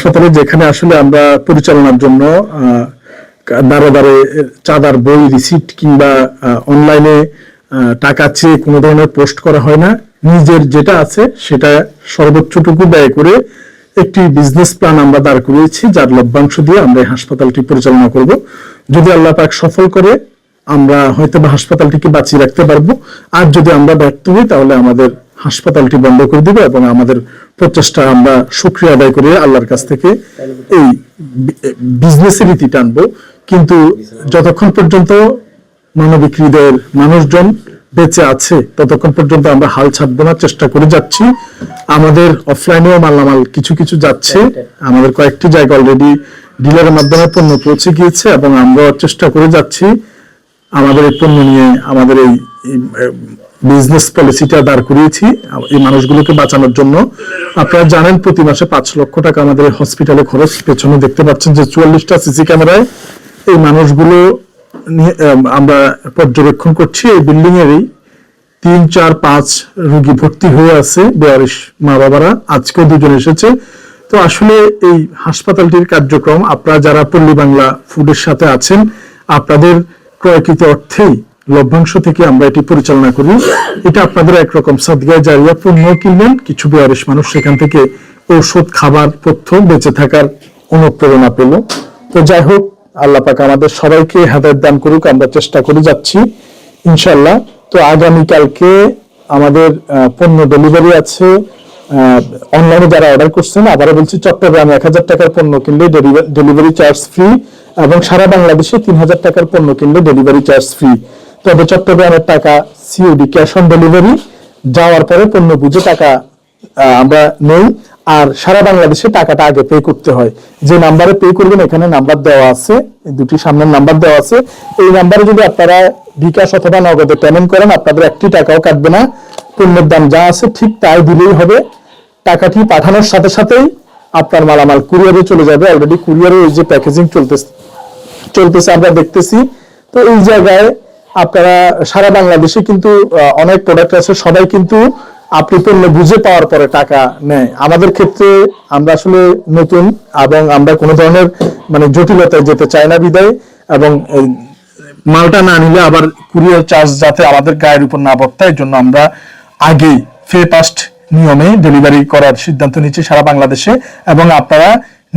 হাসপাতালে যেখানে আসলে আমরা পরিচালনার জন্য দাঁড়ে দাঁড়ে চাঁদার বই রিসিপ্ট কিংবা অনলাইনে টাকা চেয়ে কোনো ধরনের পোস্ট করা হয় না। নিজের যেটা আছে সেটা সর্বোচ্চটুকু ব্যয় করে একটি বিজনেস প্ল্যান আমরা দাঁড় করিয়েছি, যার লভ্যাংশ দিয়ে আমরা এই হাসপাতালটি পরিচালনা করব। যদি আল্লাহ পাক সফল করে, আমরা হয়তো বা হাসপাতালটিকে বাঁচিয়ে রাখতে পারব। আর যদি আমরা ব্যর্থ হই, তাহলে আমাদের হাসপাতালটি বন্ধ করে দিব এবং আমাদের প্রচেষ্টা আমরা সুক্রিয়া আদায় করে আল্লাহর কাছ থেকে এই বিজনেসের রীতি টানবো। কিন্তু যতক্ষণ পর্যন্ত মানবিক হৃদয়ের মানুষজন বেঁচে আছে, ততক্ষণ পর্যন্ত আমরা হাল ছাড়বো না, চেষ্টা করে যাচ্ছি। আমাদের অফলাইনেও মালামাল কিছু কিছু যাচ্ছে। আমাদের কয়েকটি জায়গা অলরেডি ডিলারের মাধ্যমে পণ্য পৌঁছে গিয়েছে এবং আমরা চেষ্টা করে যাচ্ছি। আমাদের এই পণ্য নিয়ে, আমাদের এই বিজনেস পলিসিটা দাঁড় করিয়েছি, এই মানুষগুলোকে বাঁচানোর জন্য। আপনারা জানেন প্রতি মাসে পাঁচ লক্ষ টাকা আমাদের হসপিটালে খরচ। পেছনে দেখতে পাচ্ছেন যে চুয়াল্লিশটা সিসি ক্যামেরায় এই মানুষগুলো নিয়ে আমরা পর্যবেক্ষণ করছি। এই বিল্ডিং এরই তিন, চার, পাঁচ রোগী ভর্তি হয়ে আছে বেয়ারিশ মা বাবারা আজকেও দুজন এসেছে। তো আসলে এই হাসপাতালটির কার্যক্রম, আপনারা যারা পল্লী বাংলা ফুডের সাথে আছেন, আপনাদের ক্রয়কৃত অর্থেই লভ্যাংশ থেকে আমরা এটি পরিচালনা করি। এটা আপনাদের একরকম সাদগায় জারিয়া, পণ্য কিনবেন। কিছু বেয়ারিশ মানুষ সেখান থেকে ঔষধ, খাবার পথ্য বেঁচে থাকার অনুপ্রেরণা পেল। তো যাই হোক, আল্লাহ পাক আমাদের সবাইকে হেদায়ত দান করুক, আমরা চেষ্টা করে যাচ্ছি ইনশাল্লাহ তো আগামীকালকে আমাদের পণ্য ডেলিভারি আছে। অনলাইনে যারা অর্ডার করছেন, আবারও বলছি, চট্টগ্রামে এক হাজার টাকার পণ্য কিনলে ডেলিভারি চার্জ ফ্রি এবং সারা বাংলাদেশে তিন হাজার টাকার পণ্য কিনলে ডেলিভারি চার্জ ফ্রি। তবে চট্টগ্রামের টাকা সিওডি ক্যাশ অন ডেলিভারি যাওয়ার পরে পণ্য বুঝে টাকা আমরা নেই। আর সারা বাংলাদেশে টাকাটা আগে পে করতে হয়। যে নাম্বারে পে করবেন, এখানে নাম্বার দেওয়া আছে দুটি সামনের নাম্বার দেওয়া আছে। এই নাম্বারে যদি আপনারা বিকাশ অথবা নগদে পেমেন্ট করেন, আপনাদের একটি টাকাও কাটবে না। পণ্যের দাম যা আছে ঠিক তাই দিলেই হবে। টাকাটি পাঠানোর সাথে সাথেই আপনার মালামাল কুরিয়ারে চলে যাবে। অলরেডি কুরিয়ারে এই যে প্যাকেজিং চলতেছে চলতেছে, আমরা দেখতেছি। তো এই জায়গায় আপনারা সারা বাংলাদেশে কিন্তু অনেক প্রোডাক্ট আছে, সবাই কিন্তু আপনি পণ্য বুঝে পাওয়ার পরে টাকা নেয়। আমাদের ক্ষেত্রে আমরা আসলে নতুন এবং আমরা কোনো ধরনের মানে জটিলতায় যেতে চাই না বিদায় এবং মালটা না নিলে আবার কুরিয়ার চার্জ যাতে আমাদের গায়ের উপর না বর্তায় এর জন্য আমরা আগেই ফে পাস্ট নিয়মে ডেলিভারি করার সিদ্ধান্ত নিচ্ছি সারা বাংলাদেশে এবং আপনারা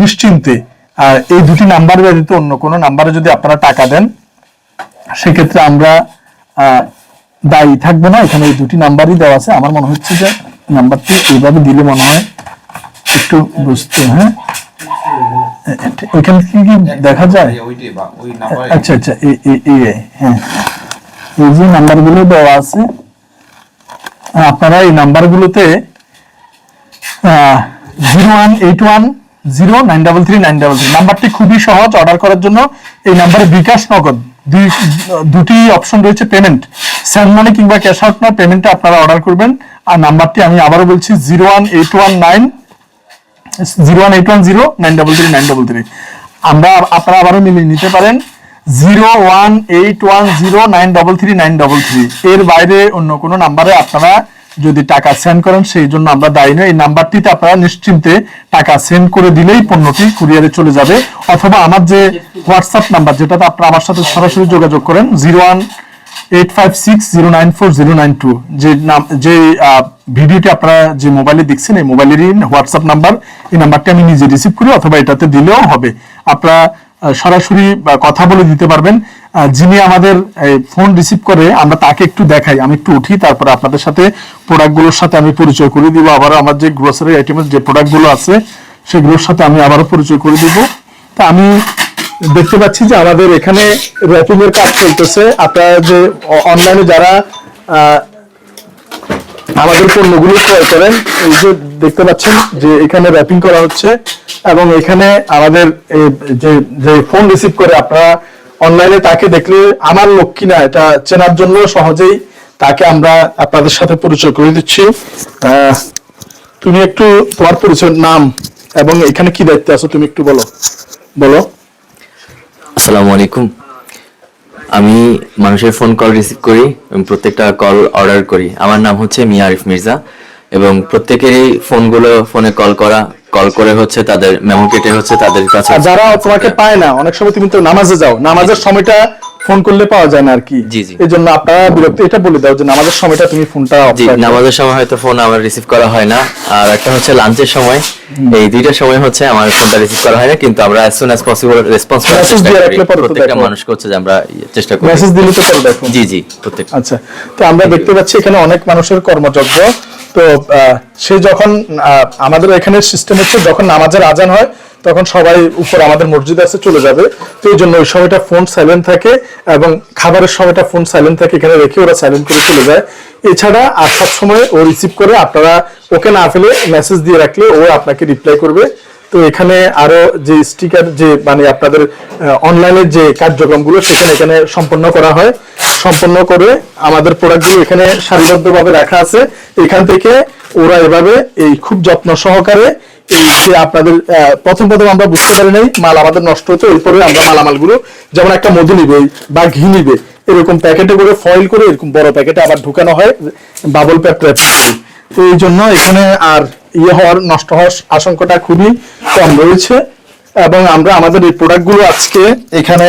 নিশ্চিন্তে এই দুটি নাম্বার ব্যতীত অন্য কোনো নাম্বারে যদি আপনারা টাকা দেন সেক্ষেত্রে আমরা দায়ী থাকব না। এখানে এই দুটি নাম্বারই দেওয়া আছে। আমার মনে হচ্ছে যে নাম্বারটি এইভাবে দিলে মনে হয় একটু বুঝতে হ্যাঁ? ওইখানে কি কি দেখা যায়? আচ্ছা আচ্ছা হ্যাঁ। এই যে নাম্বারগুলো দেওয়া আছে আপনারা এই নাম্বারগুলোতে zero one eight one zero nine double three nine double three নাম্বারটি খুবই সহজ অর্ডার করার জন্য এই নাম্বারে বিকাশ নগদ। দুটি অপশন রয়েছে পেমেন্ট স্যান্ড মানি কিংবা ক্যাশ আউট না পেমেন্টে আপনারা অর্ডার করবেন। আর নাম্বারটি আমি আবারও বলছি zero one eight one nine zero one eight one zero nine double three nine double three আমরা আপনারা আবারও মিলিয়ে নিতে পারেন zero one eight one zero nine double three nine double three এর বাইরে অন্য কোনো নাম্বারে আপনারা যদি টাকা সেন্ড করেন, সেই জন্য আমরা দায়ী নই। এই নাম্বারটিতে আপনারা নিশ্চিন্তে টাকা সেন্ড করে দিলেই পণ্যটি কুরিয়ারে চলে যাবে। অথবা আমার যে হোয়াটসঅ্যাপ নাম্বার, যেটাতে আপনারা আমার সাথে সরাসরি যোগাযোগ করেন zero one eight five six zero nine four zero nine two যে নাম, যে ভিডিওটি আপনারা যে মোবাইলে দেখছেন, এই মোবাইলেরই হোয়াটসঅ্যাপ নাম্বার, এই নাম্বারটি আমি নিজে রিসিভ করি, অথবা এটাতে দিলেও হবে। আপনারা সরাসরি কথা বলে দিতে পারবেন। যিনি আমাদের ফোন রিসিভ করে, আমরা তাকে একটু দেখাই। আমি একটু উঠি, তারপরে আপনাদের সাথে প্রোডাক্টগুলোর সাথে আমি পরিচয় করে দিব। আবারও আমার যে গ্রোসারি আইটেমের যে প্রোডাক্টগুলো আছে, সেগুলোর সাথে আমি আবারও পরিচয় করে দিব। তা আমি দেখতে পাচ্ছি যে আমাদের এখানে র্যাপিং এর কাজ চলতেছে। আপনারা যে অনলাইনে যারা আমাদের পণ্যগুলো ক্রয় করেন। এই যে দেখতে পাচ্ছেন যে এখানে র্যাপিং করা হচ্ছে এবং এখানে আমাদের যে যে ফোন রিসিভ করে আপনারা অনলাইনে তাকে দেখলে আমার লোক কিনা এটা চেনার জন্য সহজেই তাকে আমরা আপনাদের সাথে পরিচয় করে দিচ্ছি। তুমি একটু তোমার পরিচয় নাম এবং এখানে কি দায়িত্বে আছো তুমি একটু বলো। বলো। আসসালামু আলাইকুম। আমি মানুষের ফোন কল রিসিভ করি এবং প্রত্যেকটা কল অর্ডার করি। আমার নাম হচ্ছে মিয়া আরিফ মির্জা এবং প্রত্যেকেরই ফোনগুলো ফোনে কল করা কল করে হচ্ছে তাদের মেমো কেটে হচ্ছে তাদের কাছে। যারা তোমাকে পায় না অনেক সময় তুমি তো নামাজে যাও নামাজের সময়টা ফোন করলে পাওয়া যায় না আর কি। জি, জি। এই জন্য আপনারা বিরক্ত এটা বলে দাও যে নামাজের সময়টা তুমি ফোনটা জি নামাজের সময় হয়তো ফোন আমার রিসিভ করা হয় না। আর একটা হচ্ছে লাঞ্চের সময়। এই দুইটার সময় হচ্ছে আমার ফোনটা রিসিভ করা হয় না কিন্তু আমরা as soon as possible response করার চেষ্টা করি। প্রত্যেকটা দেখো। মানুষকে হচ্ছে যে আমরা ইয়ে চেষ্টা করি। মেসেজ দিলে তো পরে দেখো। জি জি প্রত্যেক আচ্ছা তো আমরা দেখতে পাচ্ছি এখানে অনেক মানুষের কর্মযজ্ঞ। তো সে যখন আমাদের এখানে সিস্টেম হচ্ছে যখন নামাজের আজান হয়, তখন সবাই উপর আমাদের মসজিদ আছে, চলে যাবে। তো এই জন্য ওই সময়টা ফোন সাইলেন্ট থাকে এবং খাবারের সময়টা ফোন সাইলেন্ট থাকে, এখানে রেখে ওরা সাইলেন্ট করে চলে যায়। এছাড়া আর সব সময় ও রিসিভ করে, আপনারা ওকে না ফেলে মেসেজ দিয়ে রাখলে ও আপনাকে রিপ্লাই করবে। তো এখানে আরও যে স্টিকার যে মানে আপনাদের অনলাইনের যে কার্যক্রমগুলো, সেখানে এখানে সম্পন্ন করা হয়। সম্পন্ন করে আমাদের প্রোডাক্টগুলো এখানে সারিবদ্ধভাবে রাখা আছে। এখান থেকে ওরা এভাবে এই খুব যত্ন সহকারে এই যে আপনাদের প্রথম প্রথম আমরা বুঝতে পারি নাই, মাল আমাদের নষ্ট হতো এরপরে আমরা মালামালগুলো যেমন একটা মধু নিবে বা ঘি নিবে, এরকম প্যাকেটে করে ফয়েল করে এরকম বড় প্যাকেটে আবার ঢুকানো হয় বাবল ট্র্যাপ তো এই জন্য এখানে আর ইয়ে হওয়ার নষ্ট হওয়ার আশঙ্কাটা খুবই কম রয়েছে। এবং আমরা আমাদের এই প্রোডাক্টগুলো আজকে এখানে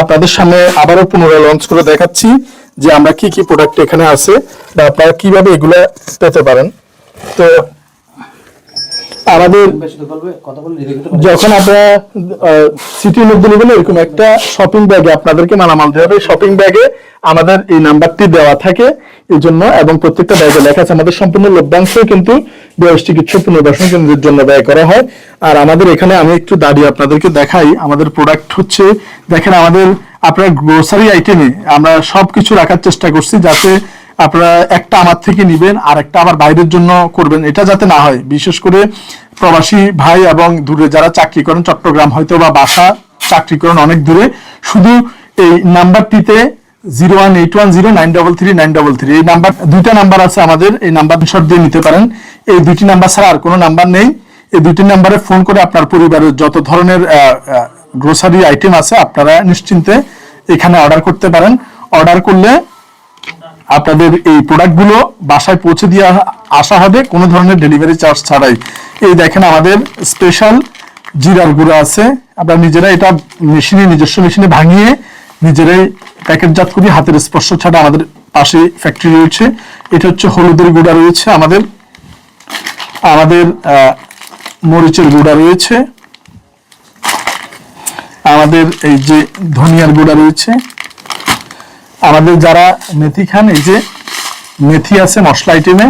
আপনাদের সামনে আবারও পুনরায় লঞ্চ করে দেখাচ্ছি যে আমরা কি কি প্রোডাক্ট এখানে আছে বা আপনারা কীভাবে এগুলো পেতে পারেন। তো আমাদের যখন আপনারা সিটির মধ্যে নেবেন, এরকম একটা শপিং ব্যাগে আপনাদেরকে মালামাল দেওয়া হবে। শপিং ব্যাগে আমাদের এই নাম্বারটি দেওয়া থাকে। এই জন্য এবং প্রত্যেকটা ব্যাগে লেখা আছে। আমাদের সম্পূর্ণ লভ্যাংশ কিন্তু বয়স চিকিৎসা পুনর্বাসন কেন্দ্রের জন্য ব্যয় করা হয়। আর আমাদের এখানে আমি একটু দাঁড়িয়ে আপনাদেরকে দেখাই, আমাদের প্রোডাক্ট হচ্ছে, দেখেন আমাদের আপনার গ্রোসারি আইটেমে আমরা সবকিছু রাখার চেষ্টা করছি যাতে আপনারা একটা আমার থেকে নিবেন, আর একটা আবার বাইরের জন্য করবেন। এটা যাতে না হয়। বিশেষ করে প্রবাসী ভাই এবং দূরে যারা চাকরি করেন, চট্টগ্রাম হয়তো বা বাসা চাকরি করেন অনেক দূরে, শুধু এই নাম্বারটিতে zero one eight one zero nine double three nine double three এই নাম্বার, দুইটা নাম্বার আছে আমাদের, এই নাম্বার শট দিয়ে নিতে পারেন। এই দুইটি নাম্বার ছাড়া আর কোনো নাম্বার নেই। এই দুইটি নাম্বারে ফোন করে আপনার পরিবারের যত ধরনের গ্রোসারি আইটেম আছে, আপনারা নিশ্চিন্তে এখানে অর্ডার করতে পারেন। অর্ডার করলে আপনাদের এই প্রোডাক্টগুলো বাসায় পৌঁছে দিয়ে আসা হবে, কোনো ধরনের ডেলিভারি চার্জ ছাড়াই। এই দেখেন আমাদের স্পেশাল জিরার গুঁড়ো আছে। আমরা নিজেরা এটা মেশিনে নিজস্ব মেশিনে ভাঙিয়ে নিজেরাই প্যাকেটজাত করি হাতের স্পর্শ ছাড়া আমাদের পাশে ফ্যাক্টরি রয়েছে। এটা হচ্ছে হলুদের গুঁড়া রয়েছে আমাদের। আমাদের মরিচের গুঁড়া রয়েছে। আমাদের এই যে ধনিয়ার গুঁড়া রয়েছে। আমাদের যারা মেথি খান, এই যে মেথি আছে মশলা আইটেমে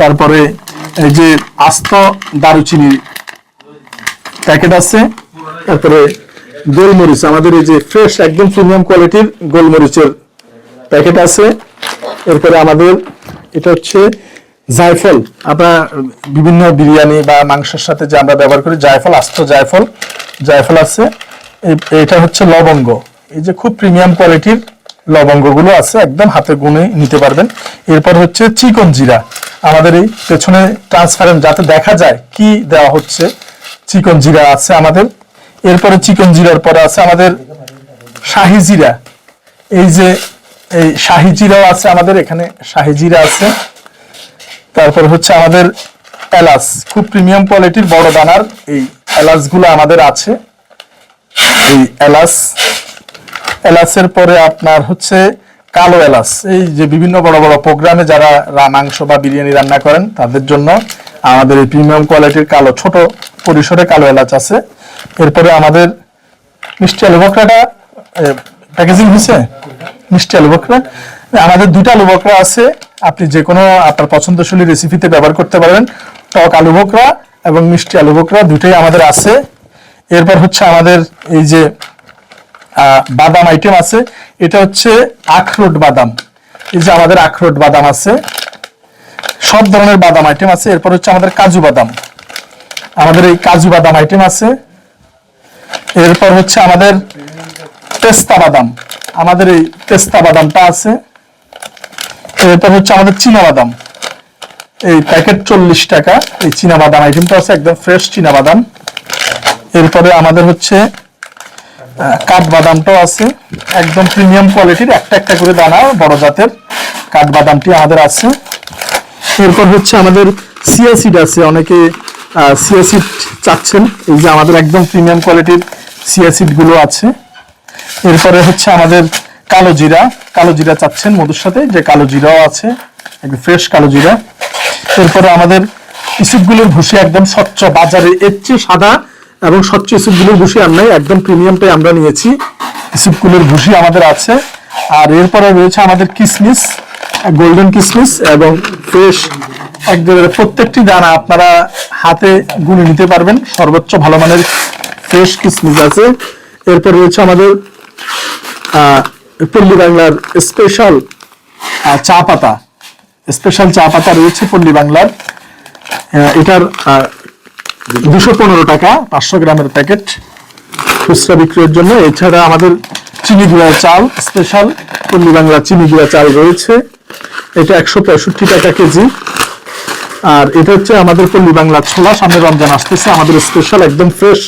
তারপরে এই যে আস্ত দারুচিনি প্যাকেট আছে। তারপরে গোলমরিচ, আমাদের এই যে ফ্রেশ একদম প্রিমিয়াম কোয়ালিটির গোলমরিচের প্যাকেট আছে। এরপরে আমাদের এটা হচ্ছে জায়ফল। আমরা বিভিন্ন বিরিয়ানি বা মাংসের সাথে যে আমরা ব্যবহার করি, জায়ফল, আস্ত জায়ফল জায়ফল আছে। এটা হচ্ছে লবঙ্গ। এই যে খুব প্রিমিয়াম কোয়ালিটির লবঙ্গগুলো আছে, একদম হাতে গুনে নিতে পারবেন। এরপর হচ্ছে চিকন জিরা। আমাদের এই পেছনে ট্রান্সপারেন্ট যাতে দেখা যায় কি দেওয়া হচ্ছে, চিকন জিরা আছে আমাদের। এরপরে চিকন জিরার পরে আছে আমাদের শাহি জিরা। এই যে এই শাহি জিরাও আছে আমাদের, এখানে শাহি জিরা আছে। তারপর হচ্ছে আমাদের এলাচ, খুব প্রিমিয়াম কোয়ালিটির বড় দানার এই এলাচগুলো আমাদের আছে। এই এলাচ, এলাচের পরে আপনার হচ্ছে কালো এলাচ। এই যে বিভিন্ন বড় বড় প্রোগ্রামে যারা রা- মাংস বা বিরিয়ানি রান্না করেন, তাদের জন্য আমাদের এই প্রিমিয়াম কোয়ালিটির কালো, ছোট পরিসরে কালো এলাচ আছে। এরপরে আমাদের মিষ্টি আলু বকরাটা প্যাকেজিং হয়েছে? মিষ্টি আলু বকরা। আমাদের দুইটা আলু বকরা আছে। আপনি যে কোনো আপনার পছন্দশীল রেসিপিতে ব্যবহার করতে পারেন। টক আলু বকরা এবং মিষ্টি আলু বকরা দুটোই আমাদের আছে। এরপর হচ্ছে আমাদের এই যে বাদাম আইটেম আছে। এটা হচ্ছে আখরোট বাদাম। এই যে আমাদের আখরোট বাদাম আছে। সব ধরনের বাদাম আইটেম আছে। এরপর হচ্ছে আমাদের কাজু বাদাম। আমাদের এই কাজু বাদাম আইটেম আছে। এরপর হচ্ছে আমাদের পেস্তা বাদাম। আমাদের এই পেস্তা বাদামটা আছে। এরপর হচ্ছে আমাদের চীনা বাদাম। এই প্যাকেট চল্লিশ টাকা। এই চীনা বাদাম আইটেমটা আছে, একদম ফ্রেশ চীনা বাদাম। এরপরে আমাদের হচ্ছে কাঠবাদামটাও আছে। একদম প্রিমিয়াম কোয়ালিটির একটা একটা করে দানা, বড় জাতের কাঠবাদামটি আমাদের আছে। এরপর হচ্ছে আমাদের সিয়া সিড আছে, অনেকে সিয়াসিড চাচ্ছেন। এই যে আমাদের একদম প্রিমিয়াম কোয়ালিটির সিয়াসিডগুলো আছে। এরপরে হচ্ছে আমাদের কালো জিরা। কালো জিরা চাচ্ছেন মধুর সাথে। যে কালো জিরাও আছে, একদম ফ্রেশ কালো জিরা। এরপরে আমাদের ইসুপগুলোর ভুসি একদম স্বচ্ছ, বাজারে এর চেয়ে সাদা এবং স্বচ্ছ ইসুপগুলোর ভুসি আর নাই, একদম প্রিমিয়ামটাই আমরা নিয়েছি। ইসুপগুলোর ভুসি আমাদের আছে। আর এরপরে রয়েছে আমাদের কিসমিস গোল্ডেন কিসমিস এবং ফ্রেশ একদম প্রত্যেকটি দানা আপনারা হাতে গুনে নিতে পারবেন। সর্বোচ্চ ভালো মানের ফ্রেশ কিসমিস আছে। এরপর রয়েছে আমাদের পল্লী বাংলার স্পেশাল চা পাতা। স্পেশাল চা পাতা রয়েছে পল্লী বাংলার। এটার দুশো পনেরো টাকা, পাঁচশো গ্রামের প্যাকেট খুচরা বিক্রির জন্য। এছাড়া আমাদের চিনি গুঁড়া চাল স্পেশাল পল্লী বাংলা চিনি গুঁড়া চাল রয়েছে। এটা একশো পঁয়ষট্টি টাকা কেজি। আর এটা হচ্ছে আমাদের পল্লী বাংলা ছোলা। সামনে রমজান আসতেছে, আমাদের স্পেশাল একদম ফ্রেশ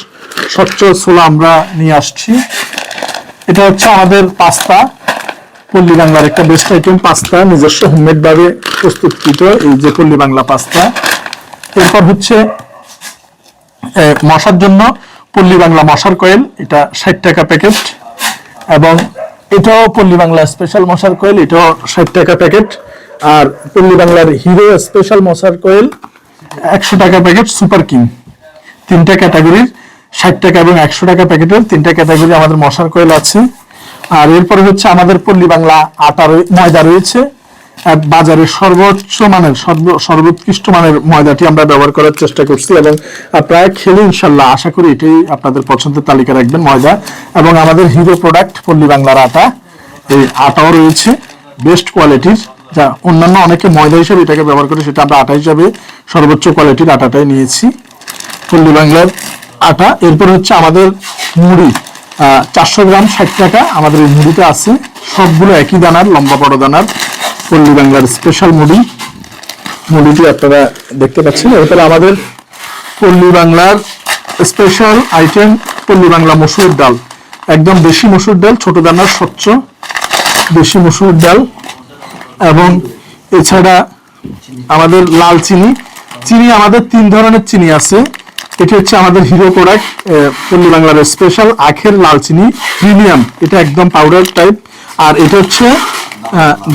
স্বচ্ছ ছোলা আমরা নিয়ে আসছি। এটা হচ্ছে আমাদের পাস্তা, পল্লী বাংলার একটা বেস্ট আইটেম পাস্তা, নিজস্ব হোমমেড ভাবে প্রস্তুতকৃত এই যে পল্লী বাংলা পাস্তা। এরপর হচ্ছে মশার জন্য পল্লী বাংলা মশার কয়েল এটা ষাট টাকা প্যাকেট এবং এটাও পল্লী বাংলা স্পেশাল মশার কয়েল এটাও ষাট টাকা প্যাকেট আর পল্লী বাংলার হিরো স্পেশাল মশার কয়েল, একশো টাকা প্যাকেট সুপার কিং। তিনটা ক্যাটাগরির, ষাট টাকা এবং একশো টাকা প্যাকেটের তিনটা ক্যাটাগরি আমাদের মশার কয়েল আছে। আর এরপরে হচ্ছে আমাদের পল্লী বাংলা আটা ময়দা রয়েছে। বাজারে সর্বোচ্চ মানের, সর্ব- সর্বোৎকৃষ্ট মানের ময়দাটি আমরা ব্যবহার করার চেষ্টা করছি এবং প্রায় খেলে ইনশাল্লাহ আশা করি এটাই আপনাদের পছন্দের তালিকা রাখবেন ময়দা। এবং আমাদের হিরো প্রোডাক্ট পল্লী বাংলার আটা, এই আটাও রয়েছে, বেস্ট কোয়ালিটির। যা অন্যান্য অনেকে ময়দা হিসেবে এটাকে ব্যবহার করে, সেটা আমরা আটা হিসাবে সর্বোচ্চ কোয়ালিটির আটাটাই নিয়েছি। পল্লী বাংলার আটা। এরপর হচ্ছে আমাদের মুড়ি। চারশো গ্রাম ষাট টাকা আমাদের এই মুড়িটা আছে। সবগুলো একই দানার, লম্বা বড় দানার। পল্লী বাংলার স্পেশাল মুড়ি। মুড়িটি আপনারা দেখতে পাচ্ছেন। এরপরে আমাদের পল্লী বাংলার স্পেশাল আইটেম পল্লী বাংলা মসুর ডাল। একদম দেশি মসুর ডাল, ছোট দানার স্বচ্ছ দেশি মসুর ডাল। এবং এছাড়া আমাদের লাল চিনি। চিনি আমাদের তিন ধরনের চিনি আছে। এটি হচ্ছে আমাদের হিরো প্রোডাক্ট পল্লী বাংলার স্পেশাল আখের লাল চিনি, প্রিমিয়াম। এটা একদম পাউডার টাইপ আর এটা হচ্ছে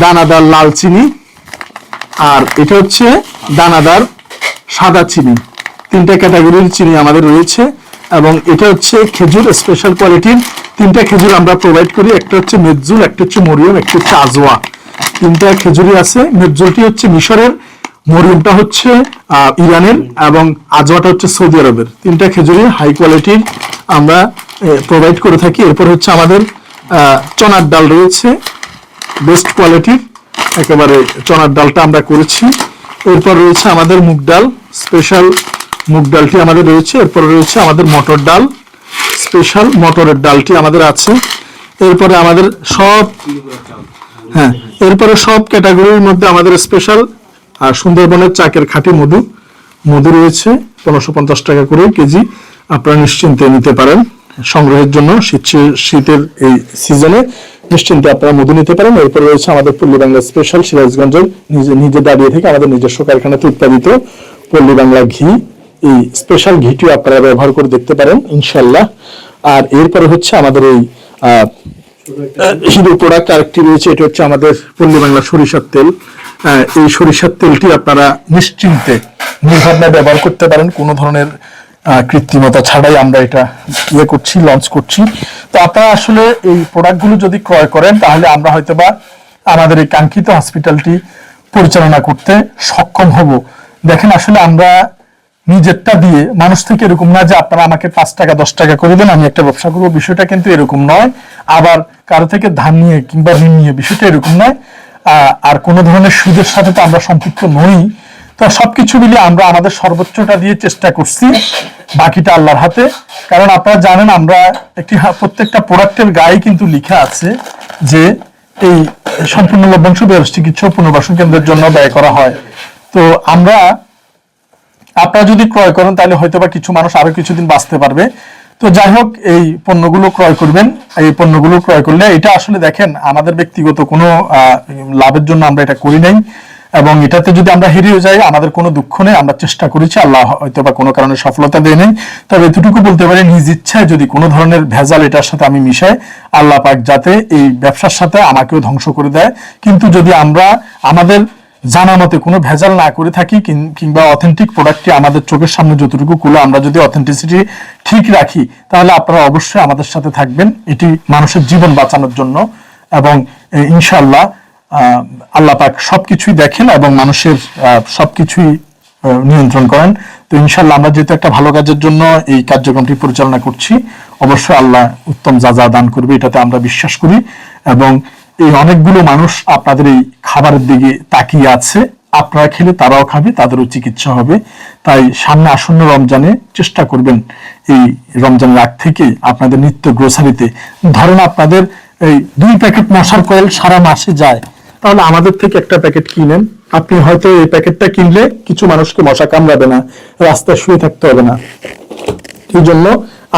দানাদার লাল চিনি। আর এটা হচ্ছে দানাদার সাদা চিনি। তিনটা ক্যাটাগরির চিনি আমাদের রয়েছে। এবং এটা হচ্ছে খেজুর স্পেশাল কোয়ালিটির তিনটা খেজুর আমরা প্রোভাইড করি। একটা হচ্ছে মেজুল একটা হচ্ছে মরিয়ম, একটা হচ্ছে আজওয়া তিনটা খেজুরি আছে মেজুলটি হচ্ছে মিশরের, মরিয়মটা হচ্ছে ইরানের এবং আজওয়াটা হচ্ছে সৌদি আরবের। তিনটা খেজুরি হাই কোয়ালিটির আমরা প্রোভাইড করে থাকি। এরপর হচ্ছে আমাদের চনার ডাল রয়েছে বেস্ট কোয়ালিটির একেবারে চনার ডালটা আমরা করেছি। এরপর রয়েছে আমাদের মুগ ডাল স্পেশাল মুগ ডালটি আমাদের রয়েছে। এরপর রয়েছে আমাদের মটর ডাল স্পেশাল মটরের ডালটি আমাদের আছে। এরপরে আমাদের সব হ্যাঁ এরপরে সব ক্যাটাগরির মধ্যে আমাদের স্পেশাল আর সুন্দরবনের চাকের খাঁটি মধু। মধু রয়েছে পনেরোশো পঞ্চাশ টাকা করে কেজি। আপনারা নিশ্চিন্তে নিতে পারেন। সংগ্রহের জন্য শীত শীতের এই সিজনে নিশ্চিন্তে আপনারা মধু নিতে পারেন। এরপর রয়েছে আমাদের পল্লী বাংলা স্পেশাল সিরাজগঞ্জের নিজে নিজে দাঁড়িয়ে থেকে আমাদের নিজস্ব কারখানাতে উৎপাদিত পল্লী বাংলা ঘি। এই স্পেশাল ঘিটিও আপনারা ব্যবহার করে দেখতে পারেন, ইনশাল্লাহ। আর এরপরে হচ্ছে আমাদের এই হিরো প্রোডাক্ট আরেকটি রয়েছে, এটা হচ্ছে আমাদের পল্লী বাংলা সরিষার তেল। এই সরিষার তেলটি আপনারা নিশ্চিন্তে, নির্ভাবনায় ব্যবহার করতে পারেন, কোনো ধরনের কৃত্রিমতা ছাড়াই আমরা এটা ইয়ে করছি লঞ্চ করছি। তো আপনারা আসলে এই প্রোডাক্টগুলো যদি ক্রয় করেন, তাহলে আমরা হয়তোবা আমাদের এই কাঙ্ক্ষিত হসপিটালটি পরিচালনা করতে সক্ষম হব। দেখেন, আসলে আমরা নিজেরটা দিয়ে মানুষ থেকে এরকম না যে আপনারা আমাকে পাঁচ টাকা, দশ টাকা করে দেন, আমি একটা ব্যবসা করব। বিষয়টা কিন্তু এরকম নয়। আবার কারও থেকে ধান নিয়ে কিংবা ঋণ নিয়ে বিষয়টা এরকম নয়। আর কোনো ধরনের সুদের সাথে তো আমরা সম্পৃক্ত নই। তো সবকিছু মিলিয়ে আমরা আমাদের সর্বোচ্চটা দিয়ে চেষ্টা করছি, বাকিটা আল্লাহর হাতে। কারণ আপনারা জানেন, আমরা একটি প্রত্যেকটা প্রোডাক্টের গায়ে কিন্তু লিখা আছে যে এই সম্পূর্ণ লভ্যাংশ ব্যবস চিকিৎসা পুনর্বাসন কেন্দ্রের জন্য ব্যয় করা হয়। তো আমরা আপনারা যদি ক্রয় করেন, তাহলে হয়তো বা কিছু মানুষ আরও কিছুদিন বাঁচতে পারবে। তো যাই হোক, এই পণ্যগুলো ক্রয় করবেন। এই পণ্যগুলো ক্রয় করলে এটা আসলে দেখেন, আমাদের ব্যক্তিগত কোনো লাভের জন্য আমরা এটা করি নাই। এবং এটাতে যদি আমরা হেরিয়ে যাই, আমাদের কোনো দুঃখ নেই। আমরা চেষ্টা করেছি, আল্লাহ হয়তো বা কোনো কারণে সফলতা দেয় নেই। তবে এতটুকু বলতে পারি, নিজ ইচ্ছায় যদি কোনো ধরনের ভেজাল এটার সাথে আমি মিশাই, আল্লাহ পাক যাতে এই ব্যবসার সাথে আমাকেও ধ্বংস করে দেয়। কিন্তু যদি আমরা আমাদের জানা মতে কোনো ভেজাল না করে থাকি কিংবা অথেন্টিক প্রোডাক্টটি আমাদের চোখের সামনে যতটুকু কুলো, আমরা যদি অথেন্টিসিটি ঠিক রাখি, তাহলে আপনারা অবশ্যই আমাদের সাথে থাকবেন। এটি মানুষের জীবন বাঁচানোর জন্য এবং ইনশাল্লাহ আল্লাহ পাক সবকিছুই দেখেন এবং মানুষের সবকিছুই নিয়ন্ত্রণ করেন। তো ইনশাল্লাহ আমরা যেহেতু একটা ভালো কাজের জন্য এই কার্যক্রমটি পরিচালনা করছি, অবশ্যই আল্লাহ উত্তম যা যা দান করবে এটাতে আমরা বিশ্বাস করি এবং এই অনেকগুলো মানুষ আপনাদের এই খাবারের দিকে তাকিয়ে আছে। আপনারা খেলে তারাও খাবে, তাদেরও চিকিৎসা হবে। তাই সামনে আসন্ন রমজানে চেষ্টা করবেন এই রমজানের আগ থেকে আপনাদের নিত্য গ্রোসারিতে ধরেন আপনাদের এই দুই প্যাকেট মশার কয়েল সারা মাসে যায়। তাহলে আমাদের থেকে একটা প্যাকেট কিনেন। আপনি হয়তো এই প্যাকেটটা কিনলে কিছু মানুষকে মশা কামড়াবে না, রাস্তায় শুয়ে থাকতে হবে না। এই জন্য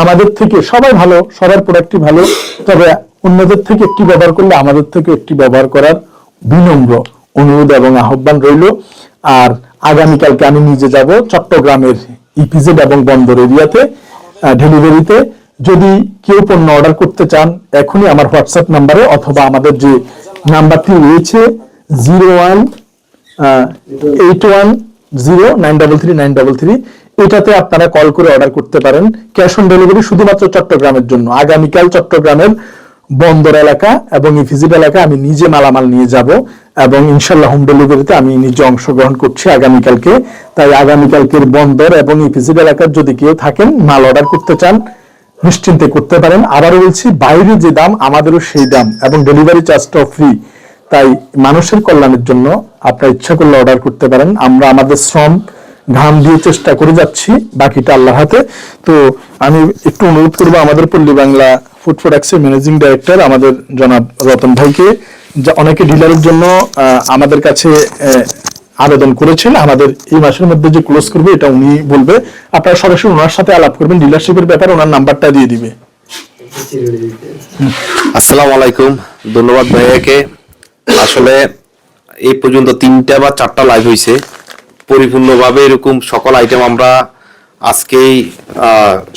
আমাদের থেকে সবাই ভালো, সবার প্রোডাক্টই ভালো। তবে অন্যদের থেকে একটি ব্যবহার করলে আমাদের থেকে একটি ব্যবহার করার বিনম্র অনুরোধ এবং আহ্বান রইল। আর আগামীকালকে আমি নিজে যাব চট্টগ্রামের ইপিজেড এবং বন্দর এরিয়াতে ডেলিভারিতে। যদি কেউ পণ্য অর্ডার করতে চান, এখনই আমার হোয়াটসঅ্যাপ নাম্বারে অথবা আমাদের যে নাম্বারটি রয়েছে, zero one eight one zero nine double three nine double three, এটাতে আপনারা কল করে অর্ডার করতে পারেন। ক্যাশ অন ডেলিভারি শুধুমাত্র চট্টগ্রামের জন্য। আগামীকাল চট্টগ্রামের বন্দর এলাকা এবং ইফিজিট এলাকা আমি নিজে মালামাল নিয়ে যাব এবং ইনশাল্লাহ হোম ডেলিভারিতে আমি নিজে অংশগ্রহণ করছি আগামীকালকে। তাই আগামীকালকের বন্দর এবং ইফিজিট এলাকার যদি কেউ থাকেন, মাল অর্ডার করতে চান, নিশ্চিন্তে করতে পারেন। আবারও বলছি, বাইরে যে দাম, আমাদেরও সেই দাম এবং ডেলিভারি চার্জটাও ফ্রি তাই মানুষের কল্যাণের জন্য আপনার ইচ্ছা করলে অর্ডার করতে পারেন। আমরা আমাদের শ্রম ঘাম দিয়ে চেষ্টা করে যাচ্ছি, বাকিটা আল্লাহ হাতে। তো আমি একটু অনুরোধ করব আমাদের পল্লী বাংলা ফুড প্রোডাক্টসের ম্যানেজিং ডাইরেক্টর আমাদের জনাব রতন ভাইকে, যা অনেকে ডিলারের জন্য আমাদের কাছে আবেদন করেছেন। আমাদের এই মাসের মধ্যে যে ক্লোজ করবে, এটা উনি বলবে। আপনারা সরাসরি ওনার সাথে আলাপ করবেন ডিলারশিপের ব্যাপারে ওনার নাম্বারটা দিয়ে দিবে। আসসালামু আলাইকুম। ধন্যবাদ ভাইয়াকে। আসলে এই পর্যন্ত তিনটা বা চারটা লাইভ হয়েছে পরিপূর্ণভাবে এরকম সকল আইটেম আমরা আজকেই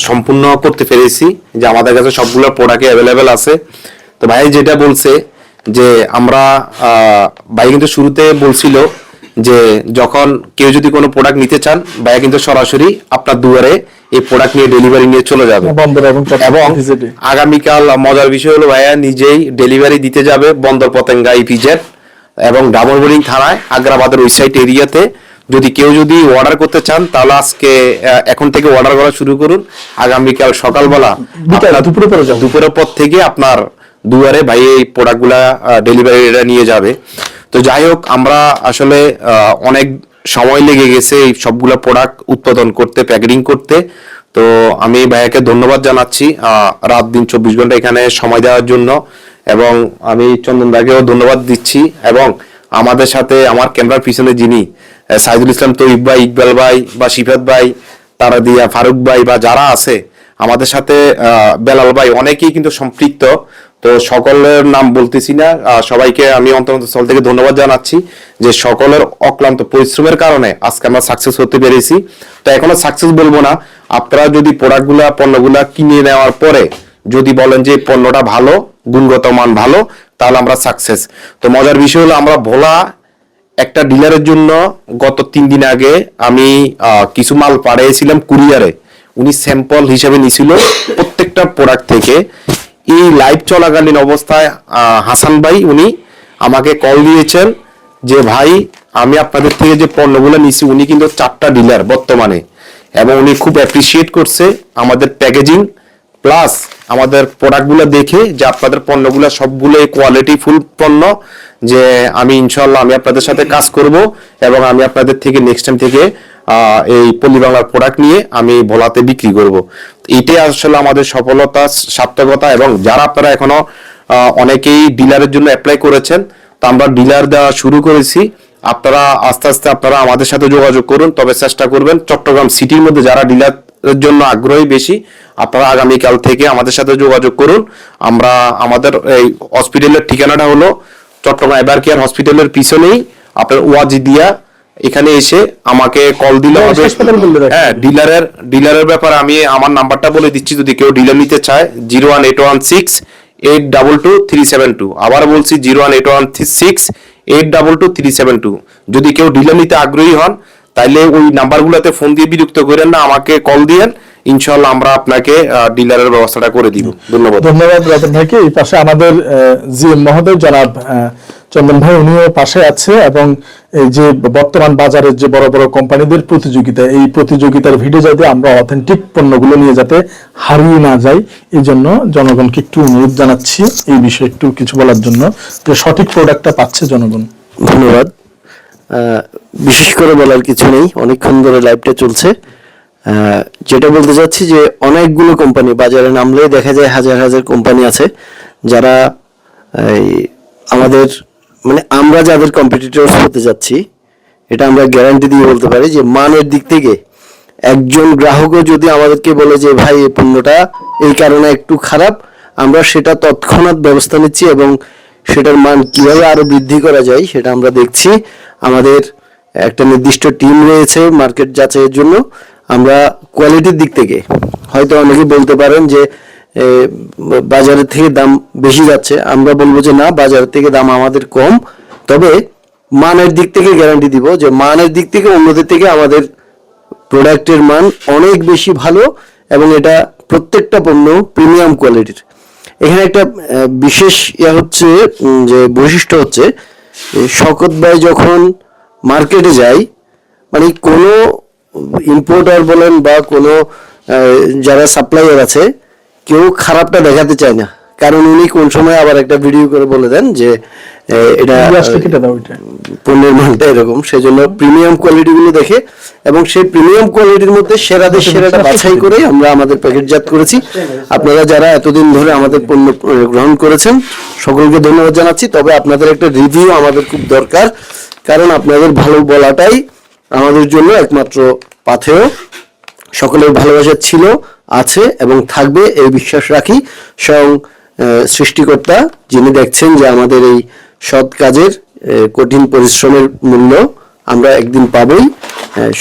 সম্পূর্ণ করতে পেরেছি যে আমাদের কাছে সবগুলো প্রোডাক্ট অ্যাভেলেবেল আছে। তো ভাই যেটা বলছে যে আমরা ভাই কিন্তু শুরুতে বলছিল যে যখন কেউ যদি কোনো প্রোডাক্ট নিতে চান ভাইয়া কিন্তু সরাসরি আপনার দুয়ারে এই প্রোডাক্ট নিয়ে ডেলিভারি নিয়ে চলে যাবে। এবং আগামীকাল মজার বিষয় হলো ভাইয়া নিজেই ডেলিভারি দিতে যাবে বন্দর পতেঙ্গা ইপিজেড এবং ডাবল বোর্ডিং থানায় আগ্রাবাদের ওই সাইড এরিয়াতে যদি কেউ যদি অর্ডার করতে চান তাহলে আজকে এখন থেকে অর্ডার করা শুরু করুন। আগামীকাল সকালবেলা বিকাল, আপনার- দুপুরে পরে। দুপুরের পর থেকে আপনার দুয়ারে ভাই এই প্রোডাক্টগুলা ডেলিভারি নিয়ে যাবে। তো যাই হোক আমরা আসলে অনেক সময় লেগে গেছে এই সবগুলো প্রোডাক্ট উৎপাদন করতে প্যাকেটিং করতে। তো আমি ভাইয়াকে ধন্যবাদ জানাচ্ছি রাত দিন চব্বিশ ঘণ্টা এখানে সময় দেওয়ার জন্য। এবং আমি চন্দন দাকেও ধন্যবাদ দিচ্ছি। এবং আমাদের সাথে আমার ক্যামেরার পিছনে যিনি সাইদুল ইসলাম তৈব ভাই, ইকবাল ভাই বা শিফাত ভাই, তারা দিয়া ফারুক ভাই বা যারা আছে, আমাদের সাথে বেলাল ভাই, অনেকেই কিন্তু সম্পৃক্ত। তো সকলের নাম বলতেছি না। সবাইকে আমি অন্তর্স্থল থেকে ধন্যবাদ জানাচ্ছি যে সকলের অক্লান্ত পরিশ্রমের কারণে আজকে আমরা সাকসেস হতে পেরেছি। তো এখনও সাকসেস বলব না। আপনারা যদি প্রোডাক্টগুলা, পণ্যগুলা কিনে নেওয়ার পরে যদি বলেন যে পণ্যটা ভালো, গুণগত মান ভালো, তাহলে আমরা সাকসেস তো মজার বিষয় হলো আমরা ভোলা একটা ডিলারের জন্য গত তিন দিন আগে আমি কিছু মাল পাঠিয়েছিলাম কুরিয়ারে। উনি স্যাম্পল হিসেবে নিছিল প্রত্যেকটা প্রোডাক্ট থেকে। এই লাইভ চলাকালীন অবস্থায় হাসান ভাই উনি আমাকে কল দিয়েছেন যে, ভাই, আমি আপনাদের থেকে যে পণ্যগুলো নিছি, উনি কিন্তু চারটা ডিলার বর্তমানে। এবং উনি খুব অ্যাপ্রিসিয়েট করছে আমাদের প্যাকেজিং প্লাস আমাদের প্রোডাক্টগুলো দেখে যে আপনাদের পণ্যগুলো সবগুলো কোয়ালিটি ফুল পণ্য, যে আমি ইনশাল্লাহ আমি আপনাদের সাথে কাজ করব এবং আমি আপনাদের থেকে নেক্সট টাইম থেকে এই পল্লী বাংলার প্রোডাক্ট নিয়ে আমি ভোলাতে বিক্রি করব। এটাই আসলে আমাদের সফলতা, সার্থকতা এবং যারা আপনারা এখনও অনেকেই ডিলারের জন্য অ্যাপ্লাই করেছেন, তো আমরা ডিলার দেওয়া শুরু করেছি। আপনারা আস্তে আস্তে আপনারা আমাদের সাথে যোগাযোগ করুন, তবে চেষ্টা করবেন চট্টগ্রাম সিটির মধ্যে যারা ডিলারের জন্য আগ্রহী বেশি। আপনারা আগামীকাল থেকে আমাদের সাথে যোগাযোগ করুন। আমরা আমাদের এই হসপিটালের ঠিকানাটা হলো চট্টগ্রাম এবার কেয়ার হসপিটালের পিছনেই আপনার ওয়াজি দিয়া এখানে এসে আমাকে কল দিলে হ্যাঁ, হবে। হ্যাঁ ডিলারের ডিলারের ব্যাপারে আমি আমার নাম্বারটা বলে দিচ্ছি। যদি কেউ ডিলার নিতে চায় zero one eight one six eight double two three seven two. আবার বলছি zero one eight one six eight double two three seven two. যদি কেউ ডিলার নিতে আগ্রহী হন তাইলে ওই নাম্বারগুলোতে ফোন দিয়ে বিরক্ত করেন না আমাকে কল দিয়েন ইনশাল্লাহ আমরা আপনাকে ডিলারের ব্যবস্থাটা করে দিব। ধন্যবাদ। ধন্যবাদ রতন ভাইকে। এই পাশে আমাদের জি মহোদয় জনাব চন্দন ভাই উনিও পাশে আছে এবং এই যে বর্তমান বাজারের যে বড় বড় কোম্পানিদের প্রতিযোগিতা এই প্রতিযোগিতার ভিডিও যাতে আমরা অথেন্টিক পণ্যগুলো নিয়ে যাতে হারিয়ে না যাই এই জন্য জনগণকে একটু অনুরোধ জানাচ্ছি এই বিষয়ে একটু কিছু বলার জন্য। যে সঠিক প্রোডাক্টটা পাচ্ছে জনগণ। ধন্যবাদ। বিশেষ করে বলার কিছু নেই। অনেকক্ষণ ধরে লাইভটা চলছে। যেটা বলতে চাচ্ছি যে অনেকগুলো কোম্পানি বাজারে নামলেই দেখা যায় হাজার হাজার কোম্পানি আছে যারা আমাদের মানে আমরা যাদের কম্পিটিটরস হতে যাচ্ছি, এটা আমরা গ্যারান্টি দিয়ে বলতে পারি যে মানের দিক থেকে একজন গ্রাহকও যদি আমাদেরকে বলে যে, ভাই, এই পণ্যটা এই কারণে একটু খারাপ, আমরা সেটা তৎক্ষণাৎ ব্যবস্থা নিচ্ছি এবং সেটার মান কীভাবে আরও বৃদ্ধি করা যায়, সেটা আমরা দেখছি। আমাদের একটা নির্দিষ্ট টিম রয়েছে মার্কেট যাচাইয়ের জন্য। আমরা কোয়ালিটির দিক থেকে হয়তো অনেকে বলতে পারেন যে বাজারের থেকে দাম বেশি যাচ্ছে। আমরা বলব যে না, বাজারের থেকে দাম আমাদের কম। তবে মানের দিক থেকে গ্যারান্টি দিব যে মানের দিক থেকে অন্যদের থেকে আমাদের প্রোডাক্টের মান অনেক বেশি ভালো এবং এটা প্রত্যেকটা পণ্য প্রিমিয়াম কোয়ালিটির এখানে একটা বিশেষ ইয়া হচ্ছে যে বৈশিষ্ট্য হচ্ছে শকত ভাই যখন মার্কেটে যায় মানে কোনো ইম্পোর্টার বলেন বা কোনো যারা সাপ্লাইয়ার আছে, কেউ খারাপটা দেখাতে চায় না। কারণ উনি কোন সময় আবার একটা ভিডিও করে বলে দেন যে এটা পণ্যের মানটা এরকম। সেজন্য প্রিমিয়াম কোয়ালিটি গুলো দেখে এবং সেই প্রিমিয়াম কোয়ালিটির মধ্যে সেরাদের সেরাটা বাছাই করে আমরা আমাদের প্যাকেটজাত করেছি। আপনারা যারা এতদিন ধরে আমাদের পণ্য গ্রহণ করেছেন সকলকে ধন্যবাদ জানাচ্ছি। তবে আপনাদের একটা রিভিউ আমাদের খুব দরকার। কারণ আপনাদের ভালো বলাটাই আমাদের জন্য একমাত্র পাথেয়। সকলের ভালোবাসা ছিল আছে এবং থাকবে এই বিশ্বাস রাখি। স্বয়ং সৃষ্টিকর্তা, যিনি দেখছেন যে আমাদের এই সৎ কাজের কঠিন পরিশ্রমের মূল্য আমরা একদিন পাবই।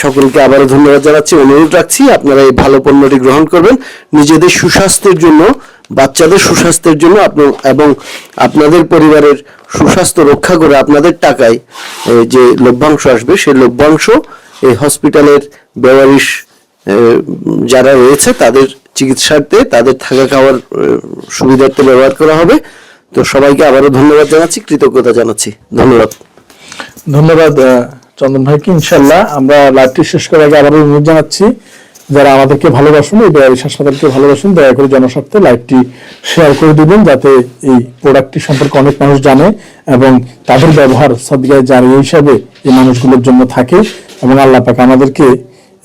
সকলকে আবারও ধন্যবাদ জানাচ্ছি, অনুরোধ রাখছি আপনারা এই ভালো পণ্যটি গ্রহণ করবেন। নিজেদের সুস্বাস্থ্যের জন্য, বাচ্চাদের সুস্বাস্থ্যের জন্য এবং আপনাদের পরিবারের সুস্বাস্থ্য রক্ষা করে আপনাদের টাকায় যে লভ্যাংশ আসবে, সেই লভ্যাংশ এই হসপিটালের বেওয়ারিশ যারা রয়েছে তাদের চিকিৎসার্থে তাদের থাকা খাওয়ার সুবিধার্থে ব্যবহার করা হবে। তো সবাইকে আবারও ধন্যবাদ জানাচ্ছি, কৃতজ্ঞতা জানাচ্ছি। ধন্যবাদ। ধন্যবাদ চন্দন ভাইকে। ইনশাল্লাহ আমরা লাইভটি শেষ করার আগে আবারও অনুরোধ জানাচ্ছি, যারা আমাদেরকে ভালোবাসুন এই বেয়ারিশ হাসপাতালকে ভালোবাসুন, দয়া করে জনস্বার্থে লাইভটি শেয়ার করে দিবেন, যাতে এই প্রোডাক্টটি সম্পর্কে অনেক মানুষ জানে এবং তাদের ব্যবহার সদগায় জারিয়ে হিসাবে এই মানুষগুলোর জন্য থাকে এবং আল্লাহ পাক আমাদেরকে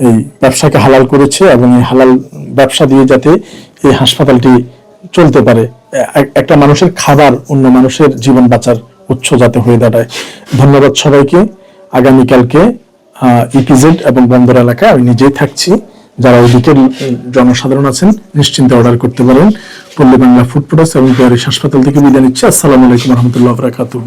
এই ব্যবসাকে হালাল করেছে এবং এই হালাল ব্যবসা দিয়ে যাতে এই হাসপাতালটি চলতে পারে। একটা মানুষের খাবার অন্য মানুষের জীবন বাঁচার উৎস যাতে হয়ে দাঁড়ায়। ধন্যবাদ সবাইকে। আগামীকালকে ইপিজেড এবং বন্দর এলাকায় আমি নিজেই থাকছি। যারা ওদিকের উম, জনসাধারণ আছেন নিশ্চিন্তে অর্ডার করতে পারেন। পল্লী বাংলা ফুড প্রোডাক্টস এবং হাসপাতাল থেকে বিদায় নিচ্ছি। আসসালামু আলাইকুম রহমতুল্লাহ বরাকাতুহ।